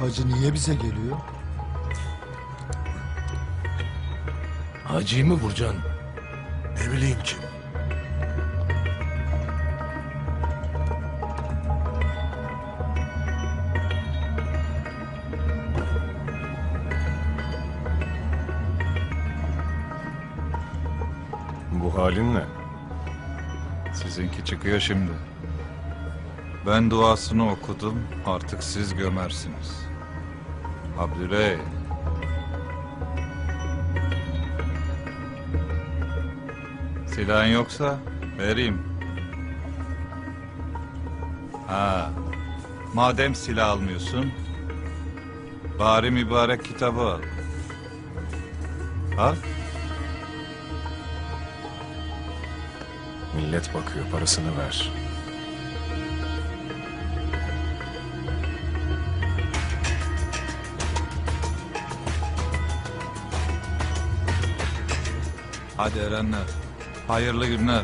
Hacı niye bize geliyor? Hacı mı vuracaksın? Ne bileyim kim? Bu halin ne? Sizinki çıkıyor şimdi. Ben duasını okudum, artık siz gömersiniz. Abdüley. Silahın yoksa vereyim. Ha, madem silah almıyorsun, bari mübarek kitabı al. Al. Millet bakıyor parasını ver. Hadi erenler. Hayırlı günler.